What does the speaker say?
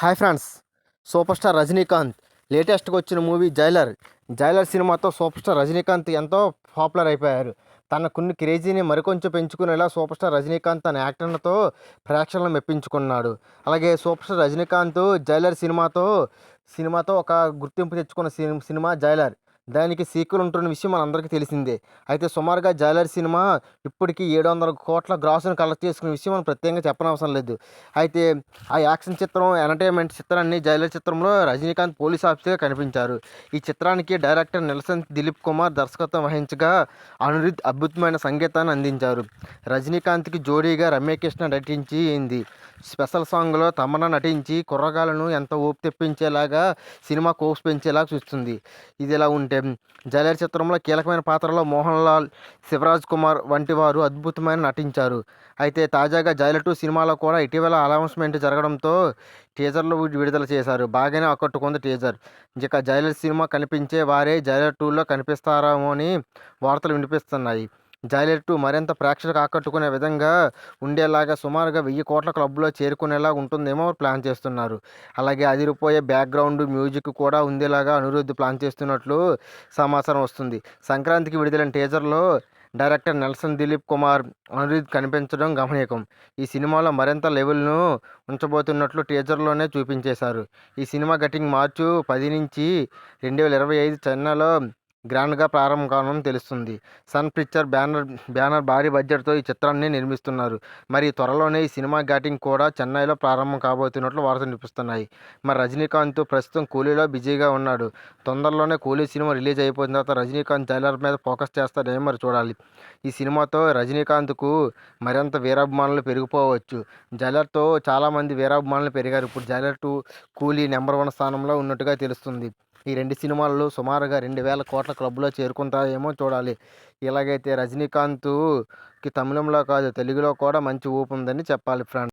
Hi friends super star Rajinikanth. లేటెస్ట్గా వచ్చిన movie Jailer. Jailer సినిమాతో సూపర్ స్టార్ రజనీకాంత్ ఎంతో పాపులర్ అయిపోయారు. తనకున్న క్రేజీని మరికొంచెం పెంచుకునేలా సూపర్ స్టార్ రజనీకాంత్ తన యాక్టర్లతో ప్రేక్షకులను మెప్పించుకున్నాడు. అలాగే సూపర్ స్టార్ రజనీకాంత్ జైలర్ సినిమాతో సినిమాతో ఒక గుర్తింపు తెచ్చుకున్న సినిమా జైలర్. దానికి సీక్వెల్ ఉంటున్న విషయం మనందరికీ తెలిసిందే. అయితే సుమారుగా జాలర్ సినిమా ఇప్పటికీ ఏడు వందల కోట్ల గ్రాసును కలెక్ట్ చేసుకున్న విషయం మనం ప్రత్యేకంగా చెప్పనవసరం లేదు. అయితే ఆ యాక్షన్ చిత్రం ఎంటర్టైన్మెంట్ చిత్రాన్ని జైలర్ చిత్రంలో రజనీకాంత్ పోలీస్ ఆఫీసర్గా కనిపించారు. ఈ చిత్రానికి డైరెక్టర్ నిలసన్ దిలీప్ కుమార్ దర్శకత్వం వహించగా అనిరుద్ అద్భుతమైన సంగీతాన్ని అందించారు. రజనీకాంత్కి జోడీగా రమ్యకృష్ణ నటించింది స్పెషల్ సాంగ్లో తమన నటించి కుర్రగాలను ఎంత ఊపు తెప్పించేలాగా సినిమా కోప్స్ పెంచేలాగా చూస్తుంది. ఇది ఇలా ఉంటే జైలర్ చిత్రంలో కీలకమైన పాత్రలో మోహన్ లాల్ శివరాజ్ కుమార్ వంటి వారు అద్భుతమైన నటించారు. అయితే తాజాగా జైలర్ టూ సినిమాలో కూడా ఇటీవల అనౌన్స్మెంట్ జరగడంతో టీజర్లు విడుదల చేశారు. బాగానే ఆకట్టుకుంది టీజర్. ఇక జైలర్ సినిమా కనిపించే వారే జైలర్ టూలో కనిపిస్తారేమో అని వార్తలు వినిపిస్తున్నాయి. జైలర్ మరింత ప్రేక్షకులకు ఆకట్టుకునే విధంగా ఉండేలాగా సుమారుగా వెయ్యి కోట్ల క్లబ్లో చేరుకునేలా ఉంటుందేమో ప్లాన్ చేస్తున్నారు. అలాగే అదిరిపోయే బ్యాక్గ్రౌండ్ మ్యూజిక్ కూడా ఉండేలాగా అనిరుద్ధ్ ప్లాన్ చేస్తున్నట్లు సమాచారం వస్తుంది. సంక్రాంతికి విడుదలైన టీజర్లో డైరెక్టర్ నెల్సన్ దిలీప్ కుమార్ అనిరుద్ధ్ కనిపించడం గమనీయకం ఈ సినిమాలో మరింత లెవెల్ను ఉంచబోతున్నట్లు టీజర్లోనే చూపించేశారు. ఈ సినిమా గటింగ్ మార్చు పది నుంచి రెండు వేల ఇరవై ఐదు చెన్నైలో గ్రాండ్గా ప్రారంభం కావడం తెలుస్తుంది. సన్ పిక్చర్ బ్యానర్ బ్యానర్ భారీ బడ్జెట్తో ఈ చిత్రాన్ని నిర్మిస్తున్నారు. మరి త్వరలోనే ఈ సినిమా షూటింగ్ కూడా చెన్నైలో ప్రారంభం కాబోతున్నట్లు వార్తలు వినిపిస్తున్నాయి. మరి రజనీకాంత్ ప్రస్తుతం కూలీలో బిజీగా ఉన్నాడు. తొందరలోనే కూలీ సినిమా రిలీజ్ అయిపోయిన తర్వాత రజనీకాంత్ జైలర్ మీద ఫోకస్ చేస్తాడేమో మరి చూడాలి. ఈ సినిమాతో రజనీకాంత్కు మరింత వీరాభిమానులు పెరిగిపోవచ్చు. జైలర్తో చాలామంది వీరాభిమానులు పెరిగారు. ఇప్పుడు Jailer two Coolie number one స్థానంలో ఉన్నట్టుగా తెలుస్తుంది. ఈ రెండు సినిమాలు సుమారుగా రెండు వేల కోట్ల క్లబ్లో చేరుకుంటాయేమో చూడాలి. ఇలాగైతే రజనీకాంత్కి తమిళంలో కాదు తెలుగులో కూడా మంచి ఊపు ఉందని చెప్పాలి ఫ్రెండ్.